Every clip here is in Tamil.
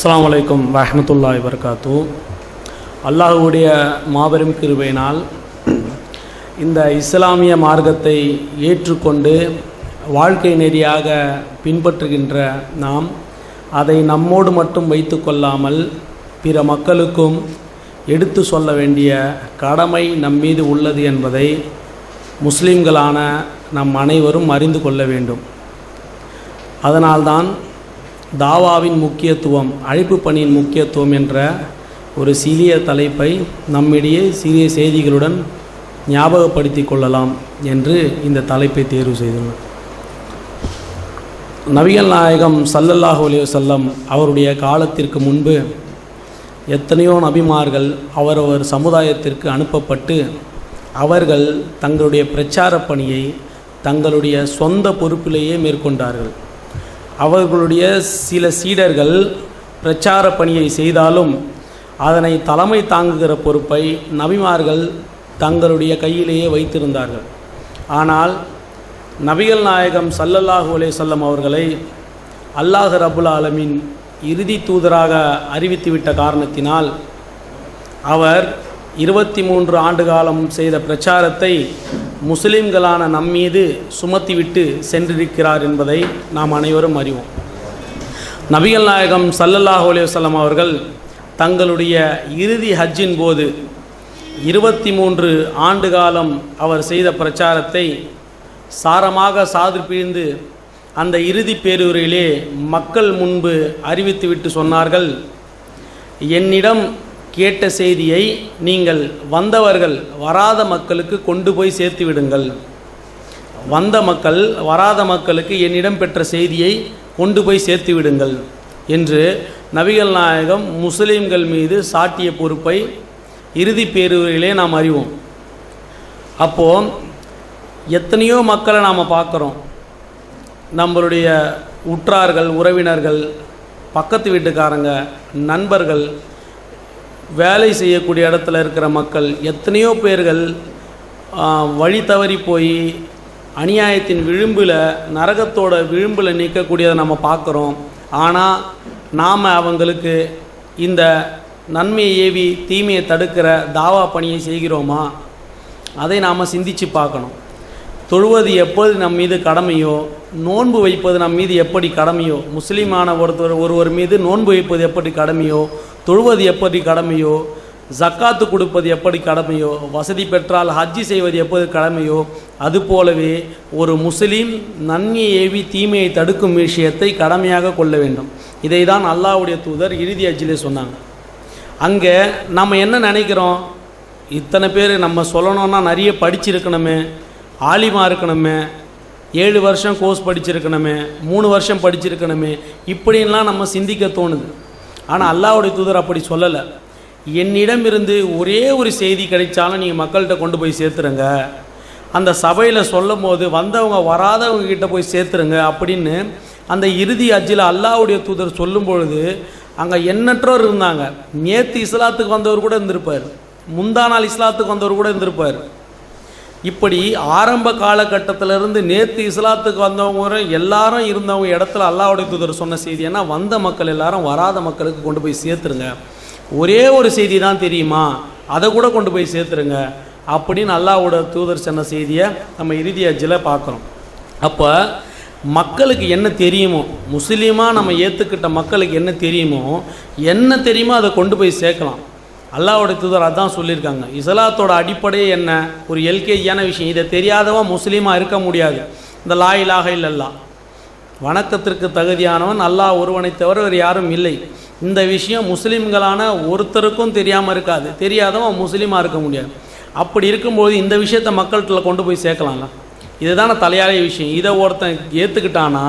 அஸ்லாம் அலைக்கும் வஹமத்துல்லா வபரகாத்து அல்லாஹுடைய மாபெரும் கிருபையினால் இந்த இஸ்லாமிய மார்க்கத்தை ஏற்றுக்கொண்டு வாழ்க்கை நெறியாக பின்பற்றுகின்ற நாம் அதை நம்மோடு மட்டும் வைத்து கொள்ளாமல் பிற மக்களுக்கும் எடுத்து சொல்ல வேண்டிய கடமை நம் மீது உள்ளது என்பதை முஸ்லிம்களான நம் அனைவரும் அறிந்து கொள்ள வேண்டும். அதனால்தான் தாவாவின் முக்கியத்துவம் அழைப்பு பணியின் முக்கியத்துவம் என்ற ஒரு சிறிய தலைப்பை நம்மிடையே சிறிய செய்திகளுடன் ஞாபகப்படுத்தி கொள்ளலாம் என்று இந்த தலைப்பை தேர்வு செய்துள்ளோம். நபிகள் நாயகம் சல்லல்லாஹு அலி வஸல்லம் அவருடைய காலத்திற்கு முன்பு எத்தனையோ நபிமார்கள் அவரவர் சமுதாயத்திற்கு அனுப்பப்பட்டு அவர்கள் தங்களுடைய பிரச்சார பணியை தங்களுடைய சொந்த பொறுப்பிலேயே மேற்கொண்டார்கள். அவர்களுடைய சில சீடர்கள் பிரச்சார பணியை செய்தாலும் அதனை தலைமை தாங்குகிற பொறுப்பை நபிமார்கள் தங்களுடைய கையிலேயே வைத்திருந்தார்கள். ஆனால் நபிகள் நாயகம் சல்லல்லாஹு அலைஹி அவர்களை அல்லாஹ் ரபுல் ஆலமின் இறுதி தூதராக அறிவித்துவிட்ட காரணத்தினால் அவர் இருபத்தி மூன்று ஆண்டு காலம் செய்த பிரச்சாரத்தை முஸ்லிம்களான நம்மீது சுமத்திவிட்டு சென்றிருக்கிறார் என்பதை நாம் அனைவரும் அறிவோம். நபிகள் நாயகம் சல்லல்லாஹ் அலைஹி அவர்கள் தங்களுடைய இறுதி ஹஜ்ஜின் போது இருபத்தி மூன்று ஆண்டு காலம் அவர் செய்த பிரச்சாரத்தை சாரமாக சாது பிழிந்து அந்த இறுதி பேரூரிலே மக்கள் முன்பு அறிவித்துவிட்டு சொன்னார்கள் என்னிடம் கேட்ட செய்தியை நீங்கள் வந்தவர்கள் வராத மக்களுக்கு கொண்டு போய் சேர்த்து விடுங்கள். வந்த மக்கள் வராத மக்களுக்கு என்னிடம் பெற்ற செய்தியை கொண்டு போய் சேர்த்து விடுங்கள் என்று நபிகள் நாயகம் முஸ்லீம்கள் மீது சாட்டிய பொறுப்பை இறுதி பேரூரிலே நாம் அறிவோம். அப்போது எத்தனையோ மக்களை நாம் பார்க்குறோம். நம்மளுடைய உற்றார்கள் உறவினர்கள் பக்கத்து வீட்டுக்காரங்க நண்பர்கள் வேலை செய்யக்கூடிய இடத்துல இருக்கிற மக்கள் எத்தனையோ பேர்கள் வழி தவறி போய் அநியாயத்தின் விளிம்பில் நரகத்தோட விளிம்பில் நிற்கக்கூடியதை நம்ம பார்க்குறோம் ஆனால் நாம் அவங்களுக்கு இந்த நன்மையை ஏவி தீமையை தடுக்கிற தாவா பணியை செய்கிறோமா? அதை நாம் சிந்திச்சு பார்க்கணும். தொழுவது எப்போது நம் மீது கடமையோ? நோன்பு வைப்பது நம் மீது எப்படி கடமையோ? முஸ்லீமான ஒருத்தர் ஒருவர் மீது நோன்பு வைப்பது எப்படி கடமையோ? தொழுவது எப்படி கடமையோ? ஜக்காத்து கொடுப்பது எப்படி கடமையோ? வசதி பெற்றால் ஹஜ்ஜி செய்வது எப்போது கடமையோ? அதுபோலவே ஒரு முஸ்லீம் நன்மை ஏவி தீமையை தடுக்கும் விஷயத்தை கடமையாக கொள்ள வேண்டும். இதை தான் அல்லாவுடைய தூதர் இறுதி அஜிலே சொன்னாங்க. அங்கே நம்ம என்ன நினைக்கிறோம்? இத்தனை பேர் நம்ம சொல்லணும்னா நிறைய படிச்சிருக்கணுமே. ஆலிமா இருக்கணுமே ஏழு வருஷம் கோர்ஸ் படிச்சிருக்கணுமே மூணு வருஷம் படிச்சிருக்கணுமே இப்படின்லாம் நம்ம சிந்திக்க தோணுது. ஆனால் அல்லாவுடைய தூதர் அப்படி சொல்லலை. என்னிடம் இருந்து ஒரே ஒரு செய்தி கிடைச்சாலும் நீங்கள் மக்கள்கிட்ட கொண்டு போய் சேர்த்துருங்க. அந்த சபையில் சொல்லும் போது வந்தவங்க வராதவங்க கிட்ட போய் சேர்த்துருங்க அப்படின்னு அந்த இறுதி அஜில் அல்லாவுடைய தூதர் சொல்லும் பொழுது அங்கே எண்ணற்றோர் இருந்தாங்க. நேற்று இஸ்லாத்துக்கு வந்தவர் கூட இருந்திருப்பார். முந்தா நாள் இஸ்லாத்துக்கு வந்தவர் கூட இருந்திருப்பார். இப்படி ஆரம்ப காலகட்டத்திலிருந்து நேற்று இஸ்லாத்துக்கு வந்தவங்க எல்லாரும் இருந்தவங்க இடத்துல அல்லாவுடைய தூதர் சொன்ன செய்தி ஏன்னா வந்த மக்கள் எல்லாரும் வராத மக்களுக்கு கொண்டு போய் சேர்த்துருங்க. ஒரே ஒரு செய்தி தான் தெரியுமா? அதை கூட கொண்டு போய் சேர்த்துருங்க. அப்படின்னு அல்லாவோட தூதர் சொன்ன செய்தியை நம்ம இறுதி அஜில் பார்க்குறோம். அப்போ மக்களுக்கு என்ன தெரியுமோ முஸ்லீமாக நம்ம ஏற்றுக்கிட்ட மக்களுக்கு என்ன தெரியுமோ என்ன தெரியுமோ அதை கொண்டு போய் சேர்க்கலாம். அல்லாவோட தூதர் அதான் சொல்லியிருக்காங்க. இஸ்லாத்தோட அடிப்படையே என்ன? ஒரு எல்கேஜியான விஷயம். இதை தெரியாதவன் முஸ்லீமாக இருக்க முடியாது. இந்த லா இலாஹ இல்லல்லா வணக்கத்திற்கு தகுதியானவன் அல்லாஹ் ஒருவனை தவிர வேறு யாரும் இல்லை. இந்த விஷயம் முஸ்லீம்களான ஒருத்தருக்கும் தெரியாமல் இருக்காது. தெரியாதவன் முஸ்லீமாக இருக்க முடியாது. அப்படி இருக்கும்போது இந்த விஷயத்தை மக்கள்கிட்ட கொண்டு போய் சேர்க்கலாம்ல? இதுதான தலையாய விஷயம். இதை ஒருத்தன் ஏற்றுக்கிட்டானா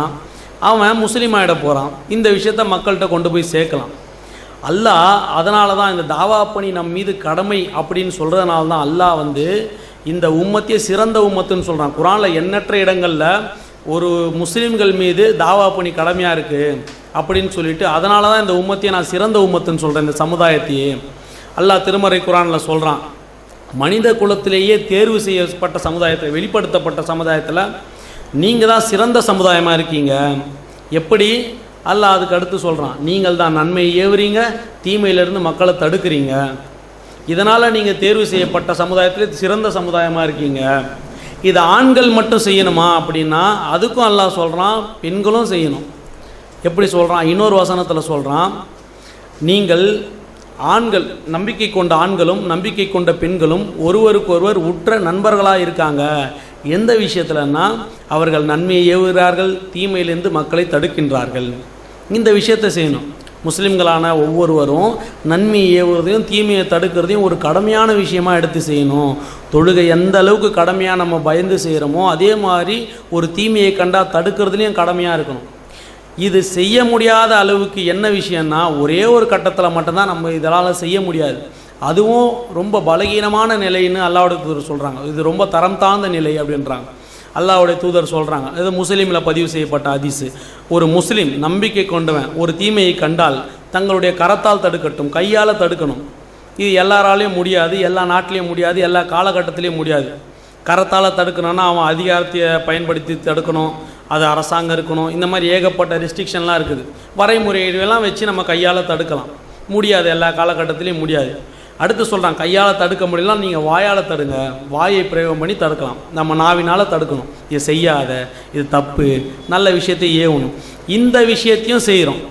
அவன் முஸ்லீம் ஆகிட போகிறான் இந்த விஷயத்த மக்கள்கிட்ட கொண்டு போய் சேர்க்கலாம். அல்லாஹ் அதனால தான் இந்த தாவா பணி நம் மீது கடமை அப்படின்னு சொல்கிறதுனால தான் அல்லாஹ் வந்து இந்த உம்மத்தையே சிறந்த உம்மத்துன்னு சொல்கிறான் குரானில் எண்ணற்ற இடங்களில் ஒரு முஸ்லீம்கள் மீது தாவா பணி கடமையாக இருக்குது அப்படின்னு சொல்லிட்டு அதனால தான் இந்த உம்மத்தையே நான் சிறந்த உம்மத்துன்னு சொல்கிறேன் இந்த சமுதாயத்தையே. அல்லாஹ் திருமறை குரானில் சொல்கிறான் மனித குலத்திலேயே தேர்வு செய்யப்பட்ட சமுதாயத்தில் வெளிப்படுத்தப்பட்ட சமுதாயத்தில் நீங்கள் தான் சிறந்த சமுதாயமாக இருக்கீங்க. எப்படி? அல்ல அதுக்கு அடுத்து சொல்கிறான் நீங்கள் தான் நன்மையை ஏவுறீங்க தீமையிலிருந்து மக்களை தடுக்கிறீங்க. இதனால் நீங்கள் தேர்வு செய்யப்பட்ட சமுதாயத்தில் சிறந்த சமுதாயமாக இருக்கீங்க. இது ஆண்கள் மட்டும் செய்யணுமா? அப்படின்னா அதுக்கும் அல்லாஹ் சொல்கிறான் பெண்களும் செய்யணும். எப்படி சொல்கிறான் இன்னொரு வசனத்தில் சொல்கிறான் நீங்கள் ஆண்கள் நம்பிக்கை கொண்ட ஆண்களும் நம்பிக்கை கொண்ட பெண்களும் ஒருவருக்கொருவர் உற்ற நண்பர்களாக இருக்காங்க. எந்த விஷயத்துலன்னா அவர்கள் நன்மையை ஏவுகிறார்கள் தீமையிலிருந்து மக்களை தடுக்கின்றார்கள். இந்த விஷயத்தை செய்யணும். முஸ்லிம்களான ஒவ்வொருவரும் நன்மையை ஏவுறதையும் தீமையை தடுக்கிறதையும் ஒரு கடமையான விஷயமாக எடுத்து செய்யணும். தொழுகை எந்த அளவுக்கு கடமையாக நம்ம பயந்து செய்கிறோமோ அதே மாதிரி ஒரு தீமையை கண்டால் தடுக்கிறதுலையும் கடமையாக இருக்கணும். இது செய்ய முடியாத அளவுக்கு என்ன விஷயம்னா ஒரே ஒரு கட்டத்தில் மட்டும்தான் நம்ம இதனால் செய்ய முடியாது. அதுவும் ரொம்ப பலகீனமான நிலைன்னு அல்லாவுடைய தூதர் சொல்கிறாங்க இது ரொம்ப தரம் தாழ்ந்த நிலை அப்படின்றாங்க. அல்லாவுடைய தூதர் சொல்கிறாங்க இது முஸ்லீமில் பதிவு செய்யப்பட்ட அதிசு ஒரு முஸ்லீம் நம்பிக்கை கொண்டவன் ஒரு தீமையை கண்டால் தங்களுடைய கரத்தால் தடுக்கட்டும் கையால் தடுக்கணும். இது எல்லாராலையும் முடியாது எல்லா நாட்டிலையும் முடியாது எல்லா காலகட்டத்திலையும் முடியாது. கரத்தால் தடுக்கணும்னா அவன் அதிகாரத்தை பயன்படுத்தி தடுக்கணும் அது அரசாங்கம் இருக்கணும் இந்த மாதிரி ஏகப்பட்ட ரெஸ்ட்ரிக்ஷன்லாம் இருக்குது. வரைமுறைகளெல்லாம் வச்சு நம்ம கையால் தடுக்கலாம். முடியாது எல்லா காலகட்டத்திலையும் முடியாது. அடுத்து சொல்கிறான் கையால் தடுக்க முடியலாம் நீங்கள் வாயால் தடுங்க வாயை பிரயோகம் பண்ணி தடுக்கலாம். நம்ம நாவினால் தடுக்கணும். இது செய்யாத இது தப்பு நல்ல விஷயத்தை ஏவணும். இந்த விஷயத்தையும் செய்கிறோம்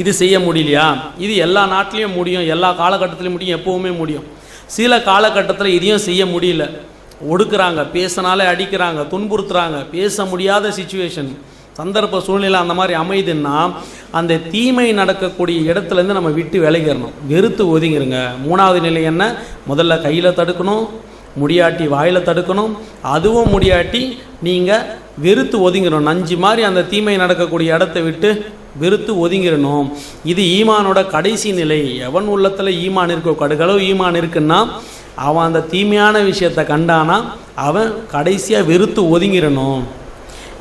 இது செய்ய முடியலையா? இது எல்லா நாட்டிலையும் முடியும் எல்லா காலகட்டத்திலையும் முடியும் எப்போவுமே முடியும். சில காலகட்டத்தில் இதையும் செய்ய முடியல. ஒடுக்குறாங்க பேசினாலே அடிக்கிறாங்க துன்புறுத்துறாங்க பேச முடியாத சுச்சுவேஷன் சந்தர்ப்ப சூழ்நிலை அந்த மாதிரி அமையுதுன்னா அந்த தீமை நடக்கக்கூடிய இடத்துலேருந்து நம்ம விட்டு விலகிடணும். வெறுத்து ஒதுங்கிருங்க. மூணாவது நிலை என்ன? முதல்ல கையில் தடுக்கணும் முடியாட்டி வாயில் தடுக்கணும். அதுவும் முடியாட்டி நீங்கள் வெறுத்து ஒதுங்கிடணும். நஞ்சு மாதிரி அந்த தீமை நடக்கக்கூடிய இடத்த விட்டு வெறுத்து ஒதுங்கிடணும். இது ஈமானோட கடைசி நிலை. எவன் உள்ளத்தில் ஈமான் இருக்கோ கடுகளவு ஈமான் இருக்குன்னா அவன் அந்த தீமையான விஷயத்தை கண்டானா அவன் கடைசியாக வெறுத்து ஒதுங்கிடணும்.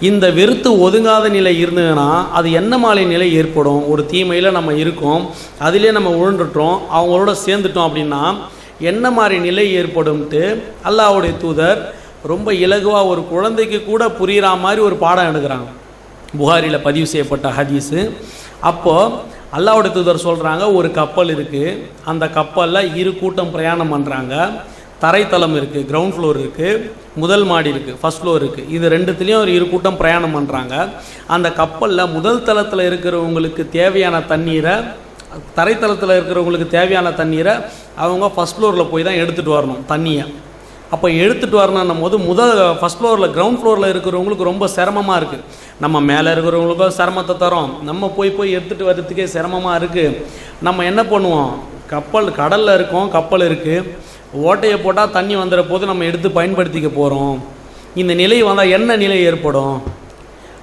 இந்த வெறுத்து ஒதுங்காத நிலை இருந்ததுன்னா அது என்ன மாலை நிலை ஏற்படும்? ஒரு தீமையில் நம்ம இருக்கோம் அதிலே நம்ம உழண்டுட்டோம் அவங்களோட சேர்ந்துட்டோம் அப்படின்னா என்ன மாதிரி நிலை ஏற்படும்ட்டு அல்லாஹ்வுடைய தூதர் ரொம்ப இலகுவாக ஒரு குழந்தைக்கு கூட புரிகிற மாதிரி ஒரு பாடம் எடுக்கிறாங்க. புகாரியில் பதிவு செய்யப்பட்ட ஹதீஸு. அப்போது அல்லாவுடைய தூதர் சொல்கிறாங்க ஒரு கப்பல் இருக்குது அந்த கப்பலில் இரு கூட்டம் பிரயாணம் பண்ணுறாங்க தரைத்தளம் இருக்குது கிரவுண்ட் ஃப்ளோர் இருக்குது முதல் மாடி இருக்குது ஃபர்ஸ்ட் ஃப்ளோர் இருக்குது இது ரெண்டுத்துலேயும் ஒரு இரு கூட்டம் பிரயாணம் பண்ணுறாங்க அந்த கப்பலில் முதல் தளத்தில் இருக்கிறவங்களுக்கு தேவையான தண்ணீரை தரைத்தளத்தில் இருக்கிறவங்களுக்கு தேவையான தண்ணீரை அவங்க ஃபஸ்ட் ஃப்ளோரில் போய் தான் எடுத்துகிட்டு வரணும் தண்ணியை. அப்போ எடுத்துகிட்டு வரணும் போது முதல் ஃபஸ்ட் ஃப்ளோரில் கிரவுண்ட் ஃப்ளோரில் இருக்கிறவங்களுக்கு ரொம்ப சிரமமாக இருக்குது நம்ம மேலே இருக்கிறவங்களுக்கும் சிரமத்தை தரோம். நம்ம போய் போய் எடுத்துகிட்டு வர்றதுக்கே சிரமமாக இருக்குது நம்ம என்ன பண்ணுவோம்? கப்பல் கடலில் இருக்கோம் கப்பல் இருக்குது ஓட்டையை போட்டால் தண்ணி வந்துடுற போது நம்ம எடுத்து பயன்படுத்திக்க போகிறோம் இந்த நிலை வந்தால் என்ன நிலை ஏற்படும்?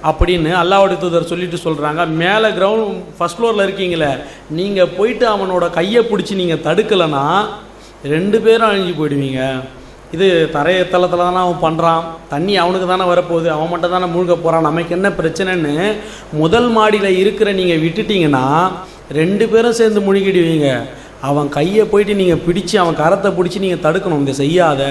அப்படின்னு அல்லாவுடைய தூதர் சொல்லிட்டு சொல்கிறாங்க மேலே கிரவுண்ட் ஃபஸ்ட் ஃப்ளோரில் இருக்கீங்களே நீங்கள் போயிட்டு அவனோட கையை பிடிச்சி நீங்கள் தடுக்கலைன்னா ரெண்டு பேரும் அழிஞ்சு போயிடுவீங்க. இது தரைய தளத்தில் தானே அவன் பண்ணுறான் தண்ணி அவனுக்கு தானே வரப்போகுது. அவன் மட்டும் தானே மூழ்க போகிறான் நமக்கு என்ன பிரச்சனைன்னு முதல் மாடியில் இருக்கிற நீங்கள் விட்டுட்டீங்கன்னா ரெண்டு பேரும் சேர்ந்து முழுகிடுவீங்க. அவன் கையை போயிட்டு நீங்கள் பிடிச்சி அவன் கரத்தை பிடிச்சி நீங்கள் தடுக்கணும். இதை செய்யாத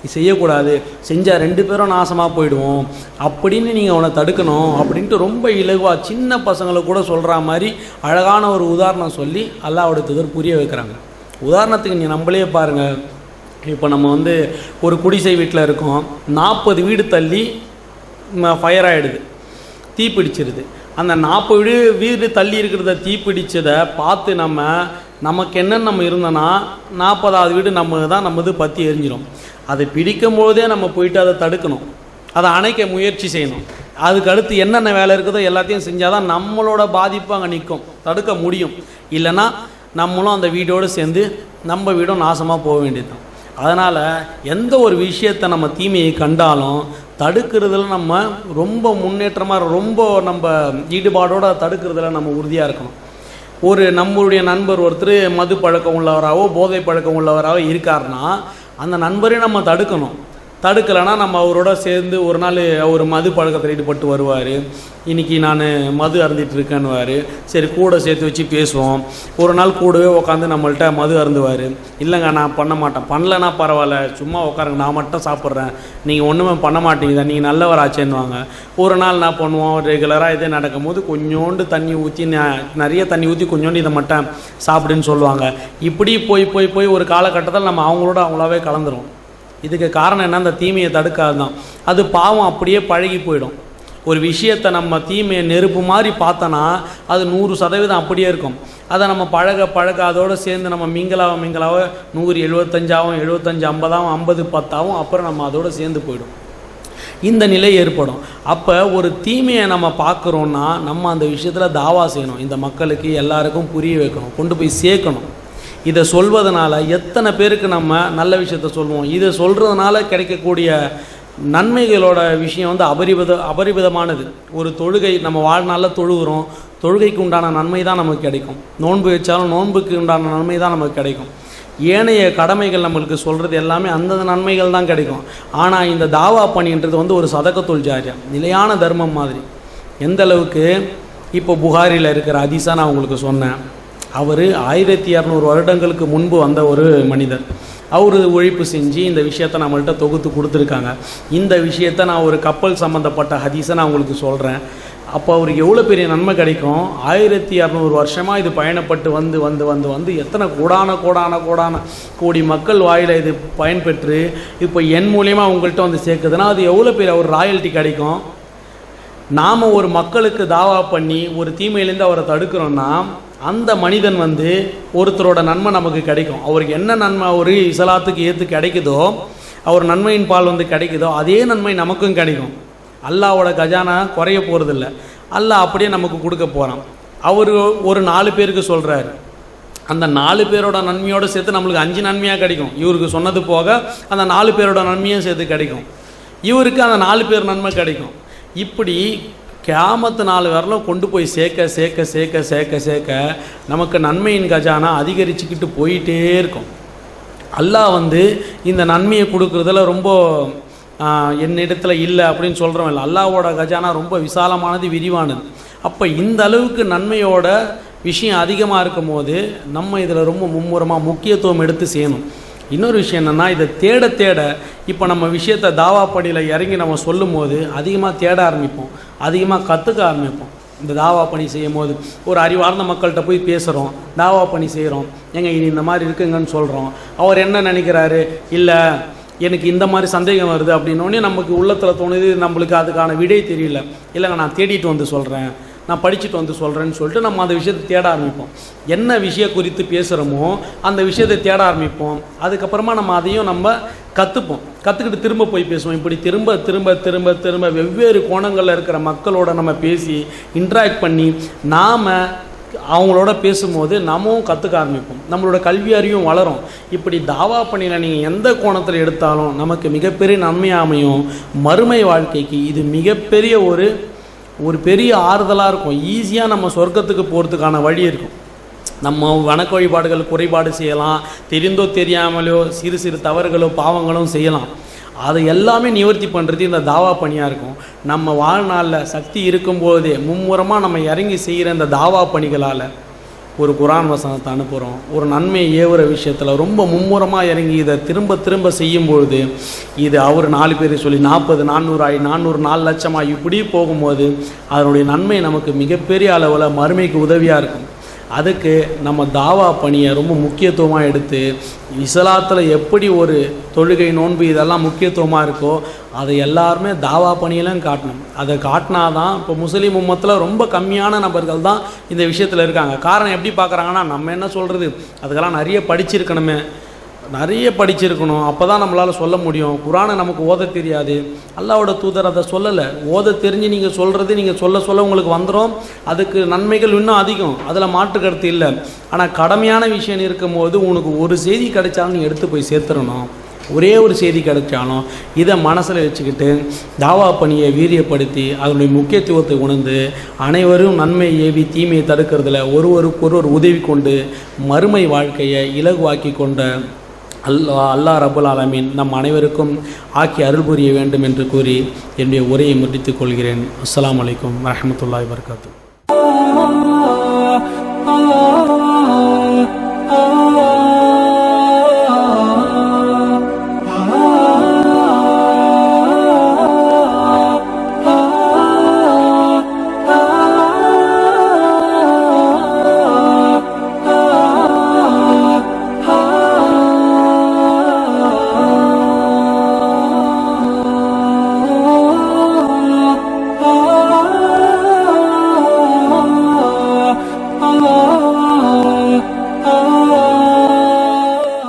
நீ செய்யக்கூடாது. செஞ்சால் ரெண்டு பேரும் நாசமாக போயிடுவோம். அப்படின்னு நீங்கள் அவனை தடுக்கணும் அப்படின்ட்டு ரொம்ப இலகுவாக சின்ன பசங்களை கூட சொல்கிற மாதிரி அழகான ஒரு உதாரணம் சொல்லி அல்லாவோட தூதர் புரிய வைக்கிறாங்க. உதாரணத்துக்கு நீ நம்மளே பாருங்கள் இப்போ நம்ம வந்து ஒரு குடிசை வீட்டில் இருக்கோம். நாற்பது வீடு தள்ளி ஃபயர் ஆகிடுது தீப்பிடிச்சிருது. அந்த நாற்பது வீடு வீடு தள்ளி இருக்கிறத தீப்பிடிச்சதை பார்த்து நம்ம நமக்கு என்ன நம்ம இருந்தோன்னா நாற்பதாவது வீடு நம்ம தான் நம்மது பற்றி எரிஞ்சிடும் அதை பிடிக்கும் போதே நம்ம போயிட்டு அதை தடுக்கணும். அதை அணைக்க முயற்சி செய்யணும். அதுக்கு அடுத்து என்னென்ன வேலை இருக்குதோ எல்லாத்தையும் செஞ்சால் தான் நம்மளோட பாதிப்பு அங்கே நிற்கும். தடுக்க முடியும். இல்லைன்னா நம்மளும் அந்த வீடோடு சேர்ந்து நம்ம வீடும் நாசமாக போக வேண்டியது அதனால் எந்த ஒரு விஷயத்தை நம்ம தீமையை கண்டாலும் தடுக்கிறதுல நம்ம ரொம்ப முன்னேற்றமாக ரொம்ப நம்ம ஈடுபாடோடு தடுக்கிறதுல நம்ம உறுதியாக இருக்கணும். ஒரு நம்மளுடைய நண்பர் ஒருத்தர் மது பழக்கம் உள்ளவராகவோ போதை பழக்கம் உள்ளவராகவோ இருக்காருன்னா அந்த நண்பரை நம்ம தடுக்கணும். தடுக்கலைன்னா நம்ம அவரோட சேர்ந்து ஒரு நாள் அவர் மது பழக்கத்தில் ஈடுபட்டு வருவார். இன்றைக்கி நான் மது அருந்திட்டு இருக்கேன்னுவார். சரி கூட சேர்த்து வச்சு பேசுவோம். ஒரு நாள் கூடவே உட்காந்து நம்மள்கிட்ட மது அருந்துவார். இல்லைங்க நான் பண்ண மாட்டேன். பண்ணலன்னா பரவாயில்ல. சும்மா உட்காருங்க நான் மட்டும் சாப்பிட்றேன். நீங்கள் ஒன்றுமே பண்ண மாட்டீங்க. நீங்கள் நல்லவராச்சேன்னுவாங்க. ஒரு நாள் நான் பண்ணுவோம். ரெகுலராக இதே நடக்கும்போது கொஞ்சோண்டு தண்ணி ஊற்றி நிறைய தண்ணி ஊற்றி கொஞ்சோண்டு இதை மட்டும் சாப்பிடுன்னு சொல்லுவாங்க. இப்படி போய் போய் போய் ஒரு காலகட்டத்தில் நம்ம அவங்களோட அவங்களாவே கலந்துரும். இதுக்கு காரணம் என்ன அந்த தீமையை தடுக்காது தான் அது பாவம் அப்படியே பழகி போயிடும். ஒரு விஷயத்தை நம்ம தீமையை நெருப்பு மாதிரி பார்த்தோன்னா அது நூறு சதவீதம் அப்படியே இருக்கும். அதை நம்ம பழக பழக அதோடு சேர்ந்து நம்ம மிங்களாக மிங்களாவோ நூறு எழுபத்தஞ்சாவும் எழுபத்தஞ்சு ஐம்பதாவும் ஐம்பது பத்தாவும் அப்புறம் நம்ம அதோடு சேர்ந்து போயிடும். இந்த நிலை ஏற்படும். அப்போ ஒரு தீமையை நம்ம பார்க்குறோன்னா நம்ம அந்த விஷயத்தில் தாவா செய்யணும். இந்த மக்களுக்கு எல்லாருக்கும் புரிய வைக்கணும். கொண்டு போய் சேர்க்கணும். இதை சொல்வதனால எத்தனை பேருக்கு நம்ம நல்ல விஷயத்த சொல்லுவோம்? இதை சொல்கிறதுனால கிடைக்கக்கூடிய நன்மைகளோட விஷயம் வந்து அபரிவித அபரிவிதமானது. ஒரு தொழுகை நம்ம வாழ்நாளில் தொழுகிறோம். தொழுகைக்கு உண்டான நன்மை தான் நமக்கு கிடைக்கும். நோன்பு வச்சாலும் நோன்புக்கு உண்டான நன்மை தான் நமக்கு கிடைக்கும். ஏனைய கடமைகள் நம்மளுக்கு சொல்கிறது எல்லாமே அந்தந்த நன்மைகள் தான் கிடைக்கும். ஆனால் இந்த தாவா பணின்றது வந்து ஒரு சதக்கத்தொல் ஜாரியம் நிலையான தர்மம் மாதிரி. எந்த அளவுக்கு இப்போ புகாரில் இருக்கிற அதிசா நான் உங்களுக்கு சொன்னேன். அவர் ஆயிரத்தி இரநூறு வருடங்களுக்கு முன்பு வந்த ஒரு மனிதர். அவர் ஒழிப்பு செஞ்சு இந்த விஷயத்தை நம்மள்கிட்ட தொகுத்து கொடுத்துருக்காங்க. இந்த விஷயத்தை நான் ஒரு கப்பல் சம்மந்தப்பட்ட ஹதீஸை நான் உங்களுக்கு சொல்கிறேன் அப்போ அவருக்கு எவ்வளோ பெரிய நன்மை கிடைக்கும்? ஆயிரத்தி இரநூறு வருஷமாக இது பயணப்பட்டு வந்து வந்து வந்து வந்து எத்தனை கோடான கோடான கோடான கோடி மக்கள் வாயில் இது பயன்பெற்று இப்போ என் மூலியமாக உங்கள்கிட்ட வந்து சேர்க்குதுன்னா அது எவ்வளோ பெரிய ஒரு ராயல்ட்டி கிடைக்கும்? நாம் ஒரு மக்களுக்கு தாவா பண்ணி ஒரு தீமையிலேருந்து அவரை தடுக்கிறோன்னா அந்த மனிதன் வந்து ஒருத்தரோட நன்மை நமக்கு கிடைக்கும். அவருக்கு என்ன நன்மை ஒரு இசலாத்துக்கு ஏற்று கிடைக்குதோ அவர் நன்மையின் பால் வந்து கிடைக்குதோ அதே நன்மை நமக்கும் கிடைக்கும். அல்லாவோட கஜானா குறைய போகிறதில்ல அல்லாஹ் அப்படியே நமக்கு கொடுக்க போகிறான் அவர் ஒரு நாலு பேருக்கு சொல்கிறாரு அந்த நாலு பேரோட நன்மையோடு சேர்த்து நம்மளுக்கு அஞ்சு நன்மையாக கிடைக்கும். இவருக்கு சொன்னது போக அந்த நாலு பேரோட நன்மையும் சேர்த்து கிடைக்கும். இவருக்கு அந்த நாலு பேர் நன்மை கிடைக்கும். இப்படி கேமத்து நாலு வரலும் கொண்டு போய் சேர்க்க சேர்க்க சேர்க்க சேர்க்க சேர்க்க நமக்கு நன்மையின் கஜானா அதிகரிச்சுக்கிட்டு போயிட்டே இருக்கும். அல்லாஹ் வந்து இந்த நன்மையை கொடுக்குறதுல ரொம்ப என்னிடத்துல இல்லை அப்படின்னு சொல்கிறோம் இல்லை. அல்லாஹ்வோட கஜானா ரொம்ப விசாலமானது விரிவானது. அப்போ இந்த அளவுக்கு நன்மையோட விஷயம் அதிகமாக இருக்கும் போது நம்ம இதில் ரொம்ப மும்முரமாக முக்கியத்துவம் எடுத்து செய்யணும் இன்னொரு விஷயம் என்னென்னா இதை தேட தேட இப்போ நம்ம விஷயத்தை தாவா இறங்கி நம்ம சொல்லும் போது அதிகமாக தேட ஆரம்பிப்போம். அதிகமாக கற்றுக்க ஆரம்பிப்போம். இந்த தாவா பணி செய்யும் போது ஒரு அறிவார்ந்த மக்கள்கிட்ட போய் பேசுகிறோம் தாவா பணி செய்கிறோம் ஏங்க இனி இந்த மாதிரி இருக்குங்கன்னு சொல்கிறோம் அவர் என்ன நினைக்கிறாரு? இல்லை எனக்கு இந்த மாதிரி சந்தேகம் வருது அப்படின்னோடனே நமக்கு உள்ளத்தில் தோணுது நம்மளுக்கு அதுக்கான விடை தெரியல. இல்லைங்க நான் தேடிட்டு வந்து சொல்கிறேன் நான் படிச்சுட்டு வந்து சொல்கிறேன்னு சொல்லிட்டு நம்ம அந்த விஷயத்தை தேட ஆரம்பிப்போம். என்ன விஷயம் குறித்து பேசுகிறோமோ அந்த விஷயத்தை தேட ஆரம்பிப்போம். அதுக்கப்புறமா நம்ம அதையும் நம்ம கற்றுப்போம் கற்றுக்கிட்டு திரும்ப போய் பேசுவோம். இப்படி திரும்ப திரும்ப திரும்ப திரும்ப வெவ்வேறு கோணங்களில் இருக்கிற மக்களோட நம்ம பேசி இன்ட்ராக்ட் பண்ணி நாம் அவங்களோட பேசும்போது நாமும் கற்றுக்க ஆரம்பிப்போம். நம்மளோட கல்வி அறிவும் வளரும். இப்படி தாவா பணியில் நீங்கள் எந்த கோணத்தில் எடுத்தாலும் நமக்கு மிகப்பெரிய நன்மை அமையும். மறுமை வாழ்க்கைக்கு இது மிகப்பெரிய ஒரு ஒரு பெரிய ஆறுதலாக இருக்கும். ஈஸியாக நம்ம சொர்க்கத்துக்கு போகிறதுக்கான வழி இருக்கும். நம்ம வணக்க வழிபாடுகள் குறைபாடு செய்யலாம். தெரிந்தோ தெரியாமலோ சிறு சிறு தவறுகளோ பாவங்களும் செய்யலாம். அதை எல்லாமே நிவர்த்தி பண்ணுறது இந்த தாவா பணியாக இருக்கும். நம்ம வாழ்நாளில் சக்தி இருக்கும்போதே மும்முரமாக நம்ம இறங்கி செய்கிற இந்த தாவா பணிகளால் ஒரு குரான் வசனத்தை அனுப்புகிறோம் ஒரு நன்மையை ஏவுற விஷயத்தில் ரொம்ப மும்முரமாக இறங்கி இதை திரும்ப திரும்ப செய்யும் பொழுது இது அவர் நாலு பேர் சொல்லி நாற்பது நானூறு ஆகி நானூறு நாலு லட்சமாக இப்படி போகும்போது அதனுடைய நன்மை நமக்கு மிகப்பெரிய அளவில் மறுமைக்கு உதவியாக இருக்கும். அதுக்கு நம்ம தாவா பணியை ரொம்ப முக்கியத்துவமாக எடுத்து இஸ்லாத்தில் எப்படி ஒரு தொழுகை நோன்பு இதெல்லாம் முக்கியத்துவமாக இருக்கோ அதை எல்லாருமே தாவா பணியெல்லாம் காட்டணும். அதை காட்டினா தான் இப்போ முஸ்லீம் உம்மத்தில் ரொம்ப கம்மியான நபர்கள் தான் இந்த விஷயத்தில் இருக்காங்க. காரணம் எப்படி பார்க்குறாங்கன்னா நம்ம என்ன சொல்கிறது அதுக்கெல்லாம் நிறைய படிச்சிருக்கணுமே. நிறைய படிச்சிருக்கணும். அப்போ தான் நம்மளால் சொல்ல முடியும். குரானை நமக்கு ஓத தெரியாது. அல்லாவோட தூதர் அதை சொல்லலை. ஓத தெரிஞ்சு நீங்கள் சொல்கிறது நீங்கள் சொல்ல சொல்ல உங்களுக்கு வந்துடும் அதுக்கு நன்மைகள் இன்னும் அதிகம். அதில் மாற்று கருத்து இல்லை. ஆனால் கடமையான விஷயம் இருக்கும்போது உனக்கு ஒரு செய்தி கிடைச்சாலும் நீ எடுத்து போய் சேர்த்துடணும். ஒரே ஒரு செய்தி கிடைச்சாலும் இதை மனசில் வச்சுக்கிட்டு தாவா பணியை வீரியப்படுத்தி அதனுடைய முக்கியத்துவத்தை உணர்ந்து அனைவரும் நன்மை ஏவி தீமையை தடுக்கிறதுல ஒருவருக்கு ஒருவர் உதவி கொண்டு மறுமை வாழ்க்கையை இலகுவாக்கி கொண்ட அல்லா அல்லாஹ் ரபுல் ஆலமீன் நம் அனைவருக்கும் ஆக்கி அருள் புரிய வேண்டும் என்று கூறி என்னுடைய உரையை முடித்துக் கொள்கிறேன். அஸ்லாம் வலைக்கம் வரமத்துல்லாய் வபரகாத்துஹு